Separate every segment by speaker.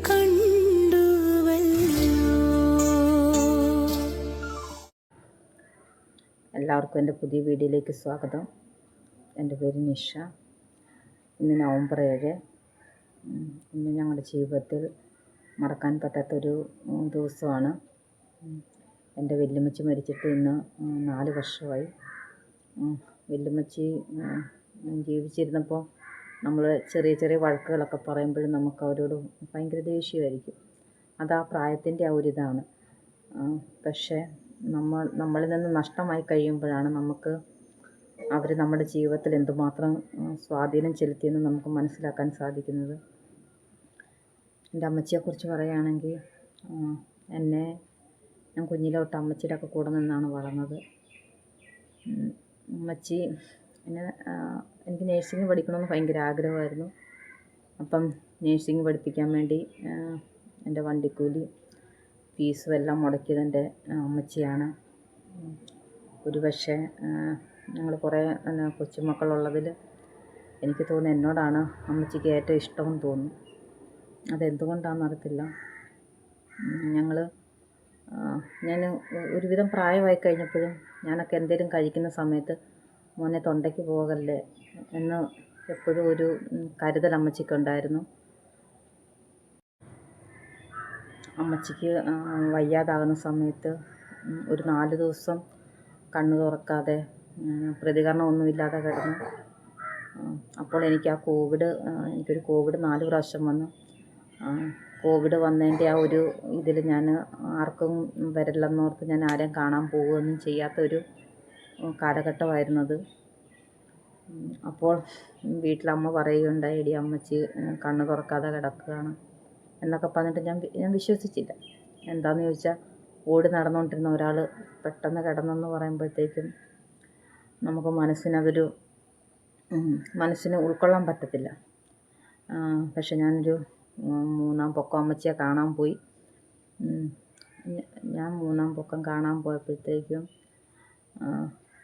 Speaker 1: കണ്ടുവല്ലോ.
Speaker 2: എല്ലാവർക്കും എന്റെ പുതിയ വീഡിയോയിലേക്ക് സ്വാഗതം. എന്റെ പേര് നിഷ. ഇന്ന് നവംബർ ഏഴ്. ഇന്ന് ഞങ്ങളുടെ ജീവിതത്തിൽ മറക്കാൻ പറ്റാത്തൊരു ദിവസമാണ്. എന്റെ വല്യമ്മച്ചി മരിച്ചിട്ട് ഇന്ന് നാല് വർഷമായി. വല്യമ്മച്ചി ജീവിച്ചിരുന്നപ്പോൾ നമ്മൾ ചെറിയ ചെറിയ വഴക്കുകളൊക്കെ പറയുമ്പോഴും നമുക്ക് അവരോട് ഭയങ്കര ദേഷ്യമായിരിക്കും. അത് ആ പ്രായത്തിന്റെ ആ ഒരിതാണ്. പക്ഷേ നമ്മൾ നമ്മളിൽ നിന്ന് നഷ്ടമായി കഴിയുമ്പോഴാണ് നമുക്ക് അവർ നമ്മുടെ ജീവിതത്തിൽ എന്തുമാത്രം സ്വാധീനം ചെലുത്തിയെന്ന് നമുക്ക് മനസ്സിലാക്കാൻ സാധിക്കുന്നത്. എന്റെ അമ്മച്ചിയെക്കുറിച്ച് പറയുകയാണെങ്കിൽ എന്നെ ഞാൻ കുഞ്ഞിലെ തൊട്ട് അമ്മച്ചിയുടെ ഒക്കെ കൂടെ നിന്നാണ് വളർന്നത്. അമ്മച്ചി എന്നെ എനിക്ക് നേഴ്സിംഗ് പഠിക്കണമെന്ന് ഭയങ്കര ആഗ്രഹമായിരുന്നു. അപ്പം നേഴ്സിംഗ് പഠിപ്പിക്കാൻ വേണ്ടി എന്റെ വണ്ടിക്കൂലി ഫീസും എല്ലാം മുടക്കിയത് എന്റെ അമ്മച്ചിയാണ്. ഒരു പക്ഷേ ഞങ്ങൾ കുറേ കൊച്ചുമക്കളുള്ളതിൽ എനിക്ക് തോന്നുന്നു എന്നോടാണ് അമ്മച്ചിക്ക് ഏറ്റവും ഇഷ്ടമെന്ന് തോന്നുന്നു. അതെന്തുകൊണ്ടാണെന്ന് അറിയത്തില്ല ഞങ്ങൾ ഞാൻ ഒരുവിധം പ്രായമായി കഴിഞ്ഞപ്പോഴും ഞാനൊക്കെ എന്തെങ്കിലും കഴിക്കുന്ന സമയത്ത് മോനെ തൊണ്ടയ്ക്ക് പോകല്ലേ എന്ന് എപ്പോഴും ഒരു കരുതൽ അമ്മച്ചിക്കുണ്ടായിരുന്നു അമ്മച്ചിക്ക് വയ്യാതാകുന്ന സമയത്ത് ഒരു നാല് ദിവസം കണ്ണു തുറക്കാതെ പ്രതികരണമൊന്നുമില്ലാതെ കിടന്നു. അപ്പോൾ എനിക്ക് ആ കോവിഡ് എനിക്കൊരു കോവിഡ് നാല് പ്രാവശ്യം വന്നു. കോവിഡ് വന്നതിന്റെ ആ ഒരു ഇതിൽ ഞാൻ ആർക്കും വരില്ലെന്നോർത്ത് ഞാൻ ആരെയും കാണാൻ പോവുകയൊന്നും ചെയ്യാത്തൊരു കാലഘട്ടമായിരുന്നത്. അപ്പോൾ വീട്ടിലമ്മ പറയുകയുണ്ടായി എടി അമ്മച്ചി കണ്ണ് തുറക്കാതെ കിടക്കുകയാണ് എന്നൊക്കെ പറഞ്ഞിട്ട് ഞാൻ ഞാൻ വിശ്വസിച്ചില്ല. എന്താണെന്ന് ചോദിച്ചാൽ ഓടി നടന്നുകൊണ്ടിരുന്ന ഒരാൾ പെട്ടെന്ന് കിടന്നെന്ന് പറയുമ്പോഴത്തേക്കും നമുക്ക് മനസ്സിനതൊരു മനസ്സിന് ഉൾക്കൊള്ളാൻ പറ്റത്തില്ല. പക്ഷെ ഞാനൊരു മൂന്നാം പൊക്കം അമ്മച്ചിയെ കാണാൻ പോയി. ഞാൻ മൂന്നാം പൊക്കം കാണാൻ പോയപ്പോഴത്തേക്കും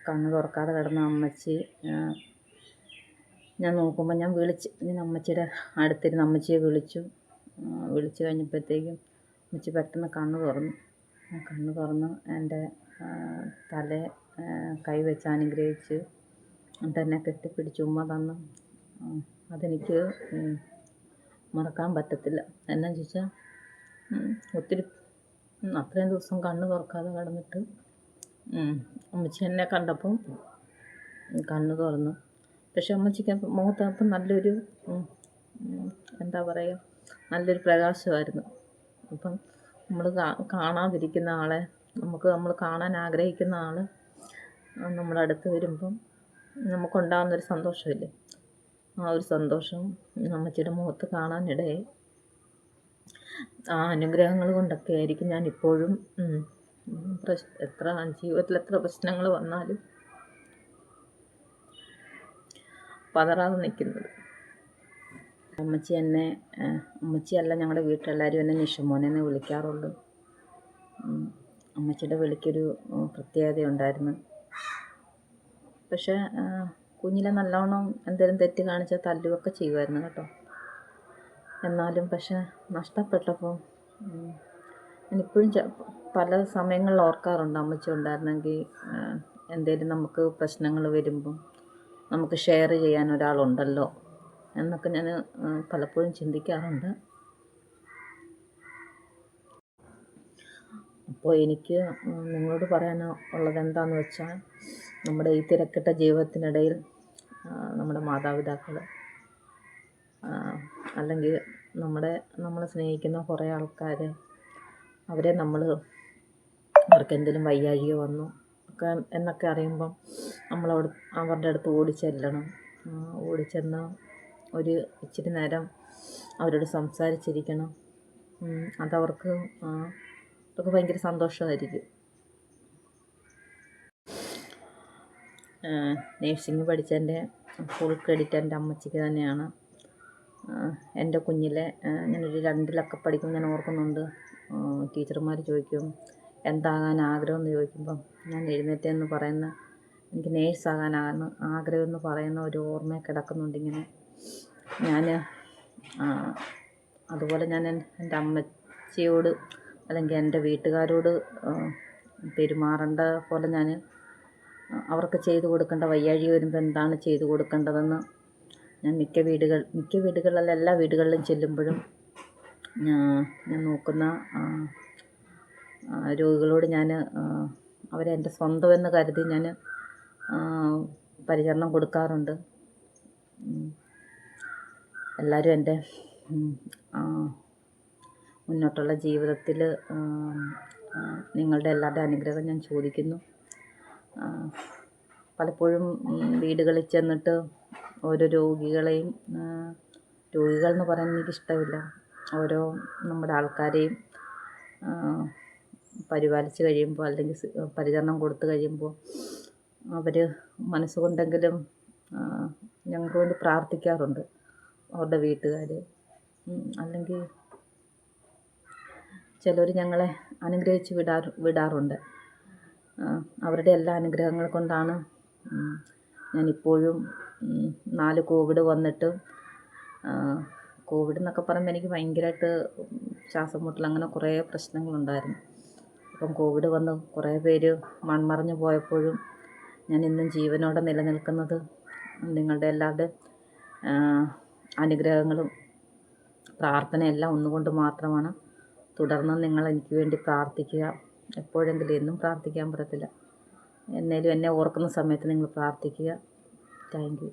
Speaker 2: കണ്ണു തുറക്കാതെ കിടന്ന അമ്മച്ചി ഞാൻ നോക്കുമ്പോൾ ഞാൻ വിളിച്ച് ഞാൻ അമ്മച്ചിയുടെ അടുത്തിരുന്ന് അമ്മച്ചിയെ വിളിച്ചു. വിളിച്ചു കഴിഞ്ഞപ്പോഴത്തേക്കും അമ്മച്ചി പെട്ടെന്ന് കണ്ണ് തുറന്നു. കണ്ണു തുറന്ന് എന്റെ തല കൈവച്ച് അനുഗ്രഹിച്ച് എന്നിട്ട് എന്നെ കെട്ടിപ്പിടിച്ച് ഉമ്മ തന്നു. അതെനിക്ക് മറക്കാൻ പറ്റത്തില്ല. എന്നാന്ന് ചോദിച്ചാൽ ഒത്തിരി അത്രയും ദിവസം കണ്ണ് തുറക്കാതെ കിടന്നിട്ട് അമ്മച്ചി എന്നെ കണ്ടപ്പം കണ്ണ് തുറന്നു. പക്ഷെ അമ്മച്ചിക്ക് മുഖത്തപ്പം നല്ലൊരു എന്താ പറയുക നല്ലൊരു പ്രകാശമായിരുന്നു. അപ്പം നമ്മൾ കാണാതിരിക്കുന്ന ആളെ നമുക്ക് നമ്മൾ കാണാൻ ആഗ്രഹിക്കുന്ന ആൾ നമ്മുടെ അടുത്ത് വരുമ്പം നമുക്കുണ്ടാകുന്നൊരു സന്തോഷമില്ലേ? ആ ഒരു സന്തോഷം അമ്മച്ചിയുടെ മുഖത്ത് കാണാനിടയായി ആ അനുഗ്രഹങ്ങൾ കൊണ്ടൊക്കെ ആയിരിക്കും ഞാൻ ഇപ്പോഴും പ്രശ് എത്ര ജീവിതത്തിൽ എത്ര പ്രശ്നങ്ങൾ വന്നാലും പതറാതെ നിൽക്കുന്നത്. അമ്മച്ചി എന്നെ അമ്മച്ചിയല്ല ഞങ്ങളുടെ വീട്ടിലെല്ലാവരും എന്നെ നിഷമോനെന്ന് വിളിക്കാറുള്ളൂ. അമ്മച്ചിയുടെ വിളിക്കൊരു പ്രത്യേകതയുണ്ടായിരുന്നു. പക്ഷേ കുഞ്ഞിലെ നല്ലോണം എന്തെങ്കിലും തെറ്റ് കാണിച്ചാൽ തല്ലുകയൊക്കെ ചെയ്യുമായിരുന്നു കേട്ടോ. എന്നാലും പക്ഷെ നഷ്ടപ്പെട്ടപ്പോൾ ഞാനിപ്പോഴും പല സമയങ്ങളിൽ ഓർക്കാറുണ്ട് അമ്മച്ചി ഉണ്ടായിരുന്നെങ്കിൽ എന്തെങ്കിലും നമുക്ക് പ്രശ്നങ്ങൾ വരുമ്പം നമുക്ക് ഷെയർ ചെയ്യാൻ ഒരാളുണ്ടല്ലോ എന്നൊക്കെ ഞാൻ പലപ്പോഴും ചിന്തിക്കാറുണ്ട്. അപ്പോൾ എനിക്ക് നിങ്ങളോട് പറയാൻ ഉള്ളത് എന്താണെന്ന് വെച്ചാൽ നമ്മുടെ ഈ തിരക്കിട്ട ജീവിതത്തിനിടയിൽ നമ്മുടെ മാതാപിതാക്കൾ അല്ലെങ്കിൽ നമ്മുടെ നമ്മളെ സ്നേഹിക്കുന്ന കുറേ ആൾക്കാർ അവരെ നമ്മൾ അവർക്ക് എന്തെങ്കിലും വയ്യാഴിക വന്നു ഒക്കെ എന്നൊക്കെ അറിയുമ്പം നമ്മളവിടെ അവരുടെ അടുത്ത് ഓടിച്ചെല്ലണം ഓടിച്ചെന്ന് ഒരു ഇച്ചിരി നേരം അവരോട് സംസാരിച്ചിരിക്കണം. അതവർക്ക് അതൊക്കെ ഭയങ്കര സന്തോഷമായിരിക്കും നേഴ്സിംഗ് പഠിച്ചതിന്റെ ഫുൾ ക്രെഡിറ്റ് എന്റെ അമ്മച്ചിക്ക് തന്നെയാണ്. എന്റെ കുഞ്ഞിലെ ഞാനൊരു രണ്ടിലൊക്കെ പഠിക്കുമ്പോൾ ഞാൻ ഓർക്കുന്നുണ്ട്. ടീച്ചർമാർ ചോദിക്കും എന്താകാൻ ആഗ്രഹം എന്ന് ചോദിക്കുമ്പം ഞാൻ എഴുന്നേറ്റെന്ന് പറയുന്ന എനിക്ക് നേഴ്സാകാനാണ് ആഗ്രഹം എന്ന് പറയുന്ന ഒരു ഓർമ്മ കിടക്കുന്നുണ്ടിങ്ങനെ ഞാൻ അതുപോലെ ഞാൻ എൻ- എന്റെ അമ്മച്ചിയോട് അല്ലെങ്കിൽ എന്റെ വീട്ടുകാരോട് പെരുമാറേണ്ട പോലെ ഞാൻ അവർക്ക് ചെയ്തു കൊടുക്കേണ്ട വയ്യാഴി വരുമ്പോൾ എന്താണ് ചെയ്തു കൊടുക്കേണ്ടതെന്ന് ഞാൻ മിക്ക വീടുകൾ മിക്ക വീടുകളിലല്ല എല്ലാ വീടുകളിലും ചെല്ലുമ്പോഴും ഞാൻ നോക്കുന്ന രോഗികളോട് ഞാൻ അവരെ എന്റെ സ്വന്തമെന്ന് കരുതി ഞാൻ പരിചരണം കൊടുക്കാറുണ്ട്. എല്ലാവരും എന്റെ മുന്നോട്ടുള്ള ജീവിതത്തിൽ നിങ്ങളുടെ എല്ലാവരുടെ അനുഗ്രഹം ഞാൻ ചോദിക്കുന്നു. പലപ്പോഴും വീടുകളിൽ ചെന്നിട്ട് ഓരോ രോഗികളെയും രോഗികൾ എന്ന് പറയാൻ എനിക്കിഷ്ടമില്ല. ഓരോ നമ്മുടെ ആൾക്കാരെയും പരിപാലിച്ച് കഴിയുമ്പോൾ അല്ലെങ്കിൽ പരിചരണം കൊടുത്തു കഴിയുമ്പോൾ അവർ മനസ്സുകൊണ്ടെങ്കിലും ഞങ്ങൾക്ക് വേണ്ടി പ്രാർത്ഥിക്കാറുണ്ട്. അവരുടെ വീട്ടുകാർ അല്ലെങ്കിൽ ചിലർ ഞങ്ങളെ അനുഗ്രഹിച്ച് വിടാറ് വിടാറുണ്ട്. അവരുടെ എല്ലാ അനുഗ്രഹങ്ങൾ കൊണ്ടാണ്. ഞാനിപ്പോഴും നാല് കോവിഡ് വന്നിട്ട് കോവിഡ് എന്നൊക്കെ പറയുമ്പോൾ എനിക്ക് ഭയങ്കരമായിട്ട് ശ്വാസം മുട്ടൽ അങ്ങനെ കുറേ പ്രശ്നങ്ങളുണ്ടായിരുന്നു. അപ്പം കോവിഡ് വന്ന് കുറേ പേര് മൺമറഞ്ഞു പോയപ്പോഴും ഞാൻ ഇന്നും ജീവനോടെ നിലനിൽക്കുന്നത് നിങ്ങളുടെ എല്ലാവരുടെയും അനുഗ്രഹങ്ങളും പ്രാർത്ഥനയെല്ലാം ഒന്നുകൊണ്ട് മാത്രമാണ്. തുടർന്നും നിങ്ങൾ എനിക്ക് വേണ്ടി പ്രാർത്ഥിക്കുക. എപ്പോഴെങ്കിലും എന്നും പ്രാർത്ഥിക്കാൻ പറ്റത്തില്ല. എന്നേലും എന്നെ ഓർക്കുന്ന സമയത്ത് നിങ്ങൾ പ്രാർത്ഥിക്കുക. Thank you